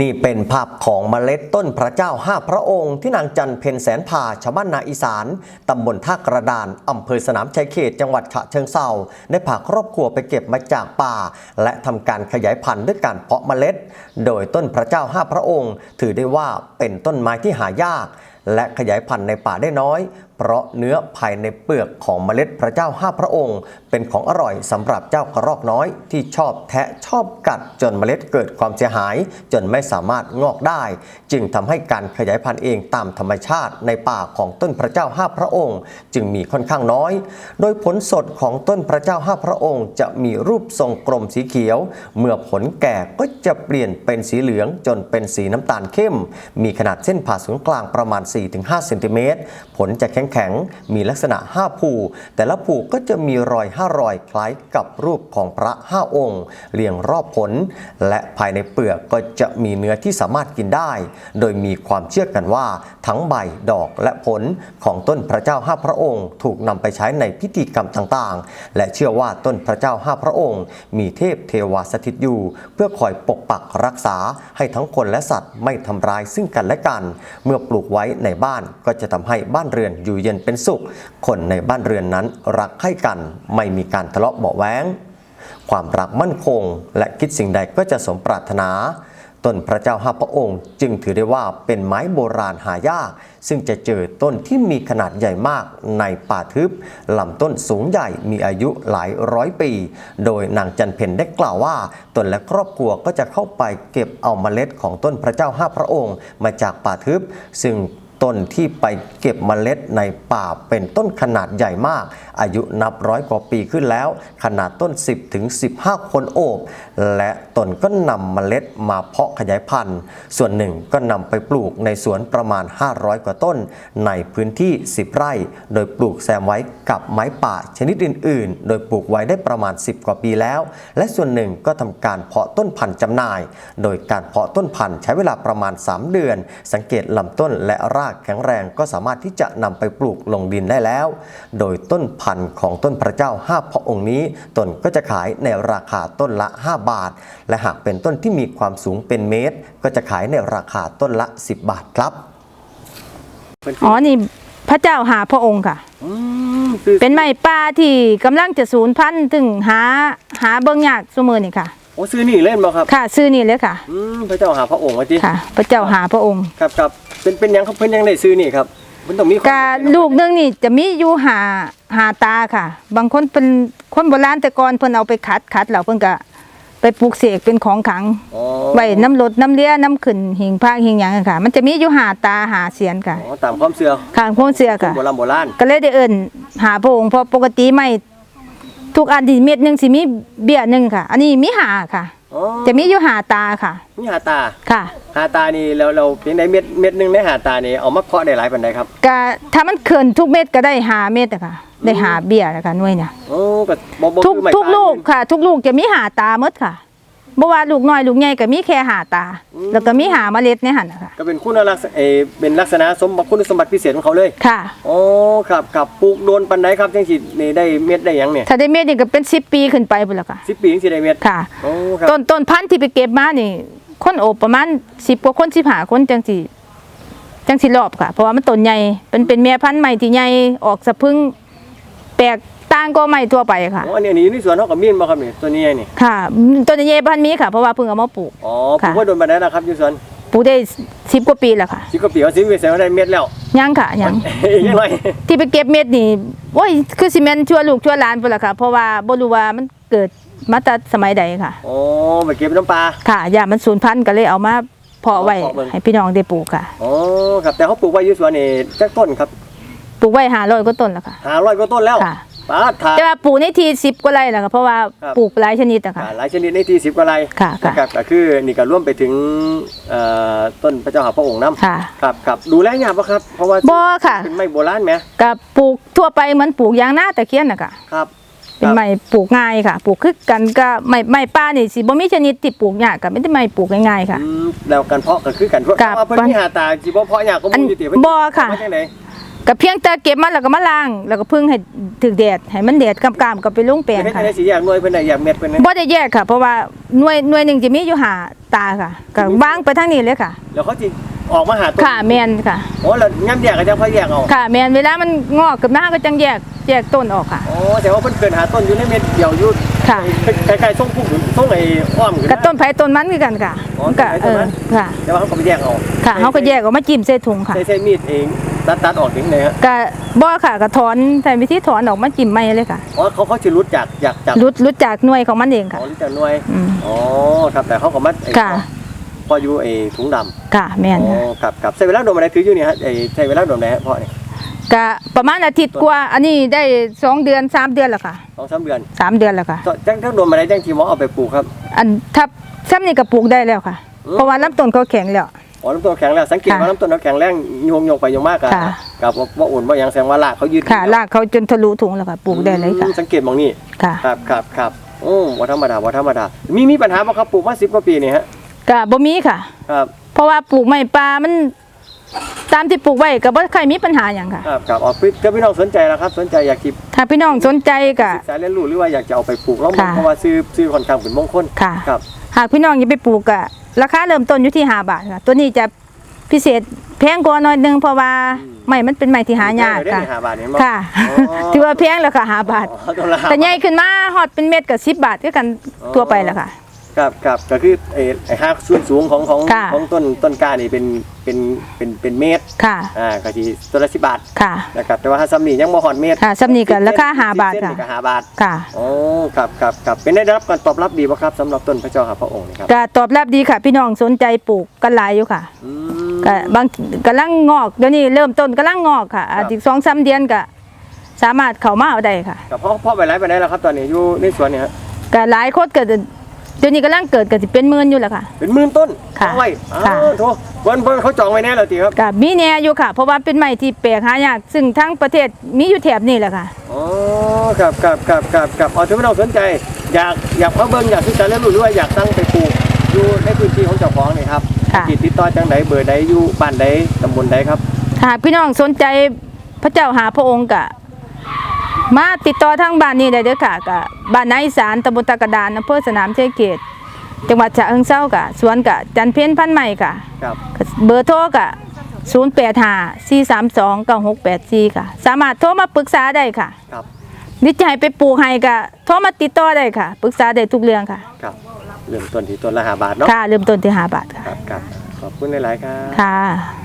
นี่เป็นภาพของเมล็ดต้นพระเจ้าห้าพระองค์ ที่นางจันเพนแสนพาชาวบ้านนาอีสาน ตำบลท่ากระดาน อำเภอสนามชัยเขต จังหวัดฉะเชิงเซาได้พาครอบครัวไปเก็บมาจากป่า และทำการขยายพันธุ์ด้วยการเพาะเมล็ด โดยต้นพระเจ้าห้าพระองค์ ถือได้ว่าเป็นต้นไม้ที่หายาก และขยายพันธุ์ในป่าได้น้อย เพราะเนื้อภายในเปลือกของเมล็ดพระเจ้าห้าพระองค์ เป็นของอร่อยสำหรับเจ้ากระรอกน้อย ที่ชอบแทะชอบกัดจนเมล็ดเกิดความเสียหาย จนไม่สามารถงอกได้ จึงทำให้การขยายพันธุ์เองตามธรรมชาติในป่าของต้นพระเจ้าห้าพระองค์ จึงมีค่อนข้างน้อย โดยผลสดของต้นพระเจ้าห้าพระองค์จะมีรูปทรงกลมสีเขียว เมื่อผลแก่ก็จะเปลี่ยนเป็นสีเหลืองจนเป็นสีน้ำตาลเข้ม มีขนาดเส้นผ่าศูนย์กลางประมาณ4-5เซนติเมตรผลจะแข็งๆ มีลักษณะ 5 ภู แต่ละภูก็จะมีรอย 5 รอยคล้ายกับรูปของพระ 5 องค์ เรียงรอบผล และภายในเปลือกก็จะมีเนื้อที่สามารถกินได้ โดยมีความเชื่อกันว่า ทั้งใบดอกและผลของต้นพระเจ้าห้าพระองค์ ถูกนำไปใช้ในพิธีกรรมต่างๆ และเชื่อว่าต้นพระเจ้าห้าพระองค์ มีเทพเทวาสถิตอยู่ เพื่อคอยปกปักรักษาให้ทั้งคนและสัตว์ไม่ทำร้ายซึ่งกันและกัน เมื่อปลูกไว้ในบ้านก็จะทำให้บ้านเรือนอยู่เย็นเป็นสุข คนในบ้านเรือนนั้นรักใคร่กัน ไม่มีการทะเลาะเบาะแว้งความรักมั่นคง และคิดสิ่งใดก็จะสมปรารถนาต้นพระเจ้าห้าพระองค์ จึงถือได้ว่าเป็นไม้โบราณหายาก ซึ่งจะเจอต้นที่มีขนาดใหญ่มากในป่าทึบลำต้นสูงใหญ่มีอายุหลายร้อยปี โดยนางจันเพนได้กล่าวว่าตนและครอบครัวก็จะเข้าไปเก็บเอาเมล็ดของต้นพระเจ้าห้าพระองค์ มาจากป่าทึบ ซึ่ง ต้นที่ไปเก็บเมล็ดในป่าเป็นต้นขนาดใหญ่มาก อายุนับร้อยกว่าปีขึ้นแล้ว ขนาดต้น 10ถึง15 คนโอบ และตนก็นำเมล็ดมาเพาะขยายพันธุ์ ส่วนหนึ่งก็นำไปปลูกในสวนประมาณ 500 กว่าต้น ในพื้นที่ 10 ไร่ โดยปลูกแซมไว้กับไม้ป่าชนิดอื่น ๆ โดยปลูกไว้ได้ประมาณ 10 กว่าปีแล้ว และส่วนหนึ่งก็ทำการเพาะต้นพันธุ์จำหน่าย โดยการเพาะต้นพันธุ์ใช้เวลาประมาณ 3 เดือน สังเกตลำต้นและรากแข็งแรงก็สามารถที่จะนำไปปลูกลงดินได้แล้ว โดยต้นพันธุ์ของต้นพระเจ้า5พระองค์นี้ตนก็จะขายในราคาต้นละ 5 บาท และหากเป็นต้นที่มีความสูงเป็นเมตร ก็จะขายในราคาต้นละ 10 บาทครับอ๋อนี่พระเจ้าหาพระองค์ค่ะคือเป็นไม้ป่าที่กำลังจะสูญพันธุ์ถึงหาหาเบิ่งยากสมือนี่ค่ะ โอ้ซื้อนี่เล่นบ่ครับ ค่ะ ซื้อนี่เลยค่ะ อืมพระเจ้าหาพระองค์ว่าติค่ะ พระเจ้าหาพระองค์ครับครับเป็นเป็นหยังครับเพิ่นยังได้ซื้อนี่ครับมันต้องมีความกาลูกหนึงนี่จะมีอยู่หาหาตาค่ะ บางคนเป็นคนโบราณแต่ก่อนเพิ่นเอาไปขัดขัดแล้วเพิ่นก็ไปปลูกเสกเป็นของขลังอ๋อไว้น้ำลดน้ำเลี้ยน้ำขึ้นหิงพากหิงหยังอะค่ะ มันจะมีอยู่หาตาหาเสียนค่ะอ๋อตามความเชื่อข้างโพนเสือค่ะ โบราณโบราณก็เลยได้เอิ้นหาพระองค์เพราะปกติไม่ ทุกอันที่เม็ดหนึงสิมีเบี้ยหนึงค่ะ อันนี้มีหาค่ะ อ๋อจะมีอยู่หาตาค่ะมีหาตา ค่ะ หาตานี่เราเราเพียงใดเม็ดเม็ดหนึงในหาตานี่เอามาเคาะได้หลายปานใดครับก็ถ้ามันเขินทุกเม็ดก็ได้หาเม็ดอะค่ะ ได้หาเบี้ยนะคะหน่วยเนี่ยโอ้ก็บ่บ่ทุกคือไม้ทุกตาลลูกค่ะ ทุกลูกจะมีหาตาหมดค่ะ บ่ว่าลูกน้อยลูกใหญ่ก็มีแค่หาตาแล้วก็มีหาเมล็ดในหั่นน่ะค่ะก็เป็นคุณลักษณะเออเป็นลักษณะสมบัติคุณสมบัติพิเศษของเขาเลยค่ะโอ้ครับครับปลูกโดนปานใดครับจังสินี่ได้เม็ดได้หยังเนี่ยถ้าได้เม็ดนี่ก็เป็น 10 ปีขึ้นไปพุ่นละค่ะ10ปีจังสิได้เม็ดค่ะ โอ้ครับต้นต้นพันธุ์ที่ไปเก็บมานี่ คนโอบประมาณ10กว่าคน15คนจังสิจังสิรอบค่ะ เพราะว่ามันต้นใหญ่เป็นเป็นแม่พันธุ์ใหม่ที่ใหญ่ออกสะพรึงแปลก ต่างก็ไม่ทั่วไปค่ะโอ้อันนี้อันนี้อยู่ในสวนเฮาก็มีบ่ครับนี่ตัวนี้นี่ค่ะ ต้นใหญ่พันธุ์มีค่ะเพราะว่าเพิ่งเอามาปลูก อ๋อปลูค่ะกไว้โดนปานใดนะครับอยู่สวนปลูกได้10กว่าปีแล้วค่ะสิบกว่าปีเอาสิไปใส่ว่าได้เม็ดแล้วยังค่ะยังอีกนิดหน่อยที่ไปเก็บเม็ดนี่โอ้ยคือสิแม่นชั่วลูกชั่วหลานพุ่นล่ะค่ะเพราะว่าบ่รู้ว่ามันเกิดมาแต่สมัยใดค่ะโอ้ไปเก็บน้ำปลา ค่ะอย่ามันสูญพันธุ์ก็เลยเอามาเพาะไว้เพาะเบิ่งให้พี่น้องได้ปลูกค่ะโอ้ครับแต่เขาปลูกไว้อยู่สวนนี่จักต้นครับปลูกไว้500กว่าต้นแล้วค่ะ หาร้อยกว่าต้นแล้ว ค่ะ ป้าดถาแต่ว่าปลูกในที่10กว่าไร่แล้วค่ะเพราะว่าครับ ปลูกหลายชนิดอะค่ะ หลายชนิดในที่สิบกว่าไร่ค่ะค่ะ นะครับก็คือนี่ก็ร่วมไปถึงเอ่อต้นพระเจ้าหาพระองค์น้ำค่ะ ครับครับดูแลยากปะครับ เพราะว่าบ่ค่ะ เป็นไม้โบราณไหมก็ปลูกทั่วไปเหมือนปลูกยางนาตะเคียนน่ะค่ะ ครับเป็นไม้ปลูกง่ายค่ะ ปลูกคือกันก็ไม้ไม้ป่านี่สิบ่มีชนิดที่ปลูกยากค่ะไม่ได้ไม้ปลูกง่ายๆค่ะ อืมแล้วกันเพาะก็คือกันเพราะครับว่าเพิ่นมีหาตาจีบ่เพาะยากก็อัมูนอยู่ติเพิ่นบ่ค่ะเพาจังได ก็เพียงแต่เก็บมาแล้วก็มาล้างแล้วก็พึ่งให้ถึกแดดให้มันแดดกำๆก็ไปลงแปลงเฮ็ดค่ะให้ได้สิอยากหน่วยเพิ่นได้อยากเม็ดเพิ่นนะบ่ได้แยกค่ะ เพราะว่าหน่วยหน่วยหนึงจะมีอยู่หาตาค่ะก็วางไปทางนี้เลยค่ะ แล้วเขาสิออกมาหาต้นค่ะแม่นค่ะโอ้แล้วย่ํแยกก็จะค่อยแยกเอาค่ะแม่นเวลามันงอกขึ้นมาก็จังแยกแยกต้นออกค่ะโอ้แต่ว่าเพิ่นเกินหาต้นอยู่ในเม็ดเดียวอยู่ค่ะคล้ายๆส่งพุ่งส่งไอ้อ้อมขึ้นกับต้นไผ่ต้นมันคือกันค่ะอ๋อมันก็ต้นไผ่ต้เอนมัอนค่ะแต่ว่าเขาก็ไปแยกเอาค่ะเขาก็แยกออกมาจิ้มใส่ถุงค่ะใช้ใช้มีดเอง ตัดตัดออกถึงไหนฮะก็บ่ค่ะก็ถอนใส่วิธีถอนออกมาจิ้มไม่เลยค่ะอ๋อเขาเขาสิรุดจากจากจากรุดรุดจากหน่วยของมันเองอ๋ค่ะอรุดจากหน่วยอืมอ๋อครับแต่เขาก็มาไอ้ค่ะพออยู่ไอ้ถุงดำค่ะแม่นอ๋ค่ะอครับครับใช้เวลาโดนอะไรถืออยู่นี่ฮะไอ้ใช้เวลาโดนไหนฮะพ่อเนี่ยก็ประมาณอาทิตย์กว่าอันนี้ได้สองเดือนสามเดือนแล้วค่ะสองสามเดือนสามเดือนแล้วค่ะจังจังโดนอะไรจังทีหมอเอาไปปลูกครับ อันทับซ้ำนี่ก็ปลูกได้แล้วค่ะอืมเพราะว่าลำต้นเขาแข็งแล้ว อ๋อลำต้นแข็งแรงสังเกตค่ะว่าลำต้นเขาแข็งแรงโยงโยงไปโยงมากอะค่ะกับว่าว่าอุ่นว่าหยังแสดงว่ารากเขายืดค่ะรากเขาจนทะลุถุงแล้วค่ะปลูกได้เลยค่ะอืมสังเกตมองนี่ค่ะครับครับครับโอ้ว่าธรรมดาว่าธรรมดา มีมีปัญหาบ่ครับปลูกมาสิบกว่าปีนี่ฮะก็บ่มีค่ะ ครับ เพราะว่าปลูกไม้ปลามันตามที่ปลูกไว้ก็บ่เคยมีปัญหาหยังค่ะครับครับอ๋อพี่ถ้าพี่น้องสนใจนะครับ สนใจอยากที่ถ้าพี่น้องสนใจก็ศึกษาเรียนรู้หรือว่าอยากจะเอาไปปลูกแล้วค่ะเพราะว่าซื้อซื้อค่อนข้างเป็นมงคลค่ะครับ หากพี่น้องอยากไปปลูกก็ ราคาเริ่มต้นอยู่ที่5บาทค่ะ ตัวนี้จะพิเศษแพงกว่าหน่อยหนึงเพราะว่าไม้มันเป็นไม้ที่หายากได้ค่ะในหาบาทนี่มั้งค่ะอ๋อถือว่าแพงแล้วค่ะ5บาทอ๋อตัวละห้าแต่ใหญ่ขึ้นมาฮอดเป็นเม็ดก็10บาทคือกันทั่วไปแหละค่ะ ครับครับก็คือไอ้ไอ้หักส่วนสูงของของค่ะ ของต้นต้นกล้านี่เป็นเป็นเป็นเป็นเมตรค่ะ อ่าก็สิตัวละ10บาทค่ะ นะครับแต่ว่าถ้าซ้ำนี่ยังบ่ฮอดเมตรค่ะซ้ำนี่ก็ราคาห้าบาทเส้นค่ะนี่ก็ห้าบาทค่ะโอ้ครับครับครับเป็นได้รับการตอบรับดีป่ะครับสำหรับต้นพระเจ้าข้าพระองค์นี่ครับก็ตอบรับดีค่ะ พี่น้องสนใจปลูกกันหลายอยู่ค่ะอืม ก็บางกำลังงอกเดี๋ยวนี้เริ่มต้นกำลังงอกค่ะอาจอีกสองสามเดือนก็สามารถเข้ามาเอาได้ค่ะกับพ่อพ่อไปไลฟ์ไปไหนแล้วครับตอนนี้อยู่ในสวนเนี่ยฮะก็หลายคนเกิด เดี๋ยวนี้กำลังเกิดก็สิเป็นหมื่นอยู่แล้วค่ะ เป็นหมื่นต้นค่ะเอาไว้อ้าค่ะวโถเพิ่นเพิ่นเขาจองไว้แน่แล้วติครับก็มีแน่อยู่ค่ะ เพราะว่าเป็นไม้ที่แปลกหายากซึ่งทั้งประเทศมีอยู่แถบนี้แหละค่ะ อ๋อครับครับครับครับครับเอาถ้าไม่ต้องสนใจ อยากอยากเขาเบิ่งอยากศึกษาเรียนรู้หรือว่าอยากตั้งไปปลูกอยู่ในพื้นที่ของเจ้าของนี่ครับค่ะ ติดติดต่อจังไดเบอร์ใดอยู่บ้านใดตำบลใดครับ หากพี่น้องสนใจพระเจ้าหาพระองค์กะ มาติดต่อทางบ้านนี้ได้เด้อค่ะกะบ้านนาอีสานตำบลตะกระดานอำเภอสนามชัยเขตจังหวัดฉะเชิงเทรากะสวนกะจันเพ็ญพันธุ์ใหม่กะครับ เบอร์โทรกะ0 8 5 4 3 2 9 6 8 4ค่ะ สามารถโทรมาปรึกษาได้ค่ะครับนิจให้ไปปลูกให้กะโทรมาติดต่อได้ค่ะปรึกษาได้ทุกเรื่องค่ะ ครับเริ่มต้นที่ต้นละห้าบาทเนาะ ค่ะ เริ่มต้นที่5บาทค่ะ ครับครับขอบคุณหลายๆครับ ค่ะ